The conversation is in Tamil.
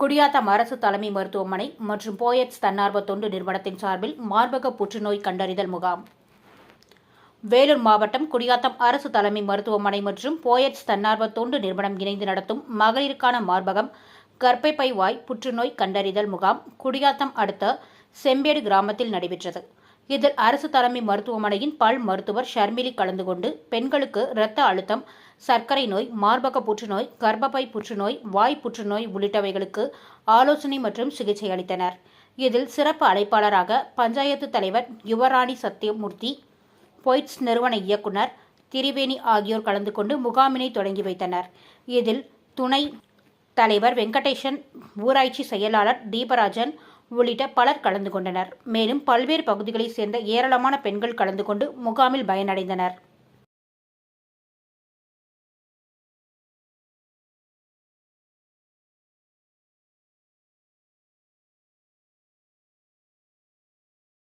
குடியாத்தம் அரசு தலைமை மருத்துவமனை மற்றும் போயட்ஸ் தன்னார்வ தொண்டு நிறுவனத்தின் சார்பில் மார்பக புற்றுநோய் கண்டறிதல் முகாம். வேலூர் மாவட்டம் குடியாத்தம் அரசு தலைமை மருத்துவமனை மற்றும் போயட்ஸ் தன்னார்வ தொண்டு நிறுவனம் இணைந்து நடத்தும் மகளிருக்கான மார்பகம் கர்ப்பப்பை வாய் புற்றுநோய் கண்டறிதல் முகாம். குடியாத்தம் அடுத்த செம்பேடு கிராமத்தில் நடைபெற்றது. இதில் அரசு தலைமை மருத்துவமனையின் பல் மருத்துவர் ஷர்மிலி கலந்து கொண்டு பெண்களுக்கு இரத்த அழுத்தம் சர்க்கரை நோய் மார்பக புற்றுநோய் கர்ப்பப்பை புற்றுநோய் வாய் புற்றுநோய் உள்ளிட்டவைகளுக்கு ஆலோசனை மற்றும் சிகிச்சை அளித்தனர். இதில் சிறப்பு அழைப்பாளராக பஞ்சாயத்து தலைவர் யுவராணி சத்யமூர்த்தி பொய்ட்ஸ் நிறுவன இயக்குனர் திரிவேணி ஆகியோர் கலந்து கொண்டு முகாமினை தொடங்கி வைத்தனர். இதில் துணை தலைவர் வெங்கடேசன் ஊராட்சி செயலாளர் தீபராஜன் உள்ளிட்ட பலர் கலந்து கொண்டனர். மேலும் பல்வேறு பகுதிகளைச் சேர்ந்த ஏராளமான பெண்கள் கலந்து கொண்டு முகாமில் பயனடைந்தனர்.